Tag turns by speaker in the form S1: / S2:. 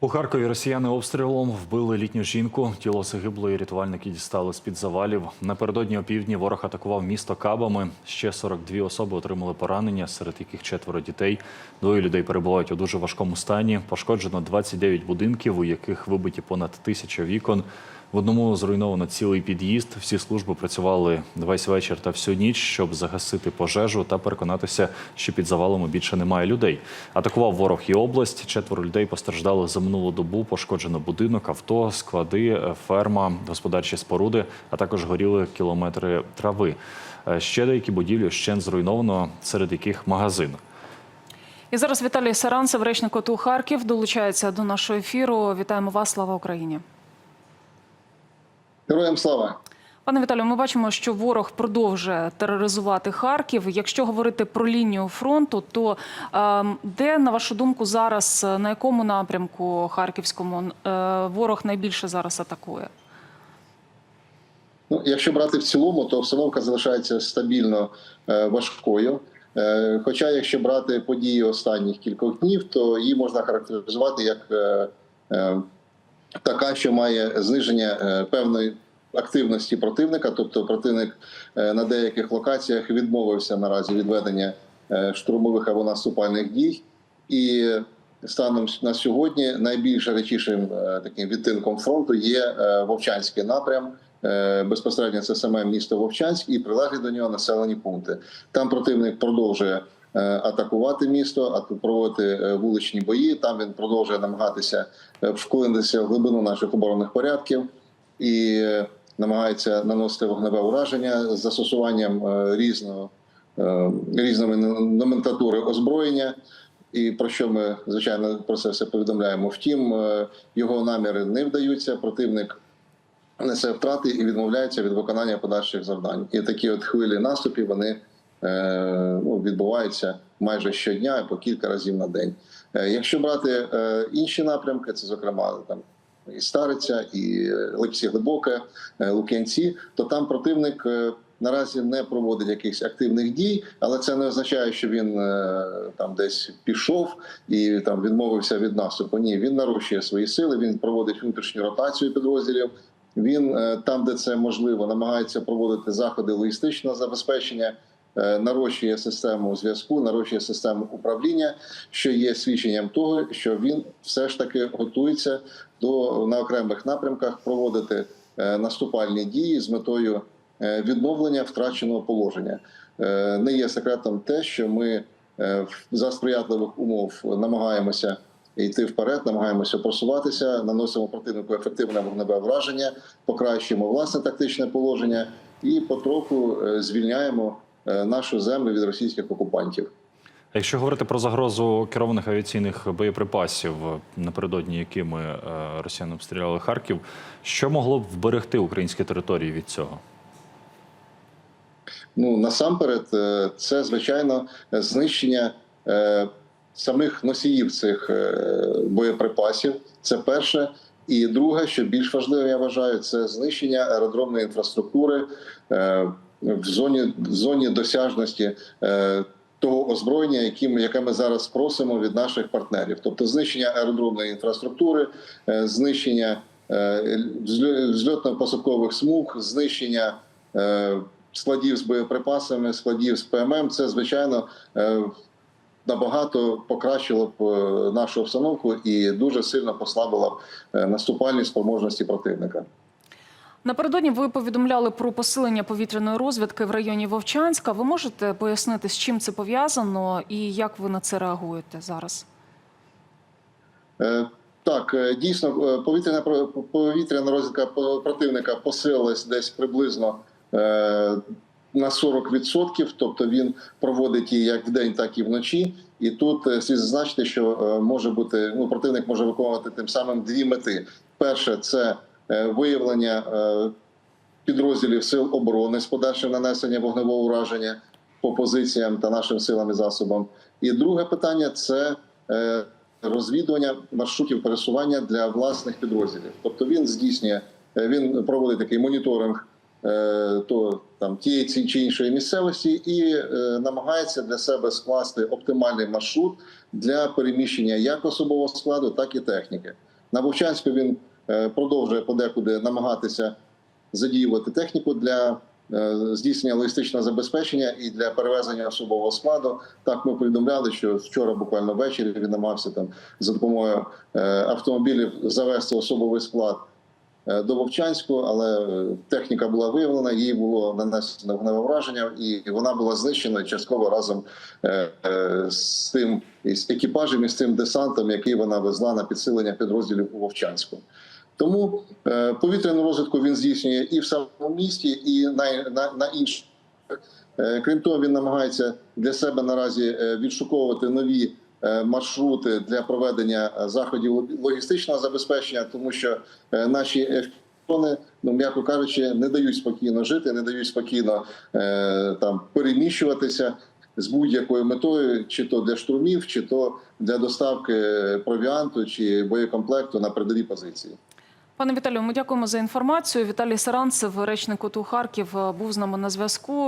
S1: У Харкові росіяни обстрілом вбили літню жінку. Тіло загиблої рятувальники дістали з-під завалів. Напередодні опівдні ворог атакував місто кабами. Ще 42 особи отримали поранення, серед яких четверо дітей. Двоє людей перебувають у дуже важкому стані. Пошкоджено 29 будинків, у яких вибиті понад тисяча вікон. В одному зруйновано цілий під'їзд. Всі служби працювали весь вечір та всю ніч, щоб загасити пожежу та переконатися, що під завалами більше немає людей. Атакував ворог і область. Четверо людей постраждали за минулу добу. Пошкоджено будинок, авто, склади, ферма, господарчі споруди, а також горіли кілометри трави. Е, Ще деякі будівлі ще зруйновано, серед яких магазин.
S2: І зараз Віталій Саранцев, речник ОТУ Харків, долучається до нашого ефіру. Вітаємо вас, слава Україні.
S3: Героям слава.
S2: Пане Віталію, ми бачимо, що ворог продовжує тероризувати Харків. Якщо говорити про лінію фронту, то е, де, на вашу думку, зараз на якому напрямку харківському е, ворог найбільше зараз атакує?
S3: Ну, якщо брати в цілому, то обстановка залишається стабільно е, важкою. Е, хоча, якщо брати події останніх кількох днів, то її можна характеризувати як е, е, така, що має зниження е, певної активності противника, тобто противник е, на деяких локаціях відмовився наразі від ведення е, штурмових або наступальних дій, і станом на сьогодні найбільш гарячішим е, таким відтинком фронту є Вовчанський напрям. Безпосередньо це саме місто Вовчанськ і прилеглі до нього населені пункти. Там противник продовжує атакувати місто, проводити е, вуличні бої. Там він продовжує намагатися е, вклинитися в глибину наших оборонних порядків і е, намагається наносити вогневе ураження з застосуванням е, різного е, різної номенклатури озброєння. І про що ми звичайно про це все повідомляємо. Втім, е, його наміри не вдаються. Противник несе втрати і відмовляється від виконання подальших завдань. І такі от хвилі наступів вони е, ну, відбуваються майже щодня по кілька разів на день. Е, якщо брати е, інші напрямки, це зокрема там. І Стариця, і Липсі Глибоке, е, Лук'янці, то там противник е, наразі не проводить якихось активних дій, але це не означає, що він е, там десь пішов і там відмовився від наступу. Ні, він нарощує свої сили. Він проводить внутрішню ротацію підрозділів. Він е, там, де це можливо, намагається проводити заходи логістичного забезпечення, е, нарощує систему зв'язку, нарощує систему управління, що є свідченням того, що він все ж таки готується до на окремих напрямках проводити е, наступальні дії з метою е, відновлення втраченого положення. Е, Не є секретом те, що ми е, за сприятливих умов намагаємося йти вперед, намагаємося просуватися, наносимо противнику ефективне вогневе враження, покращуємо власне тактичне положення і потроху е, звільняємо е, нашу землю від російських окупантів.
S1: А Якщо говорити про загрозу керованих авіаційних боєприпасів, напередодні якими е, росіяни обстріляли Харків, що могло б вберегти українські території від цього?
S3: Ну насамперед, е, це звичайно знищення е, самих носіїв цих е, боєприпасів. Це перше. І друге, що більш важливе, я вважаю, це знищення аеродромної інфраструктури е, в зоні в зоні досяжності е, того озброєння, яким яке ми зараз просимо від наших партнерів, тобто знищення аеродромної інфраструктури, е, знищення е, зльотно-посадкових смуг, знищення е, складів з боєприпасами, складів з ПММ. Це звичайно е, набагато покращило б е, нашу обстановку і дуже сильно послабило б е, наступальні спроможності противника.
S2: Напередодні ви повідомляли про посилення повітряної розвідки в районі Вовчанська. Ви можете пояснити, з чим це пов'язано і як ви на це реагуєте зараз?
S3: Е, Так, е, дійсно, е, повітряна повітряна розвідка противника посилилась десь приблизно на 40%, тобто він проводить її як вдень, так і вночі. І тут слід зазначити, що може бути ну противник може виконувати тим самим дві мети: перше це виявлення е, підрозділів сил оборони з подальшим нанесенням вогневого ураження по позиціям та нашим силам і засобам. І друге питання це е, розвідування маршрутів пересування для власних підрозділів. Тобто він здійснює, е, він проводить такий моніторинг е, то там тієї чи іншої місцевості і е, намагається для себе скласти оптимальний маршрут для переміщення як особового складу, так і техніки. На Вовчанську він е, продовжує подекуди намагатися задіювати техніку для е, здійснення логістичного забезпечення і для перевезення особового складу. Так ми повідомляли, що вчора буквально ввечері він намагався там за допомогою е, автомобілів завести особовий склад е, до Вовчанську, але е, техніка була виявлена, їй було нанесено вогневе враження, і вона була знищена частково разом е, е, з тим із екіпажем і з тим десантом, який вона везла на підсилення підрозділів у Вовчанську. Тому е, повітряну розвідку він здійснює і в самому місті, і на, на, на інших. Е, Крім того, він намагається для себе наразі е, відшуковувати нові маршрути для проведення заходів логістичного забезпечення, тому що наші ефіони, ну м'яко кажучи, не дають спокійно жити, не дають спокійно там переміщуватися з будь-якою метою, чи то для штурмів, чи то для доставки провіанту чи боєкомплекту на передові позиції.
S2: Пане Віталію, ми дякуємо за інформацію. Віталій Саранцев, речник ОТУ Харків, був з нами на зв'язку.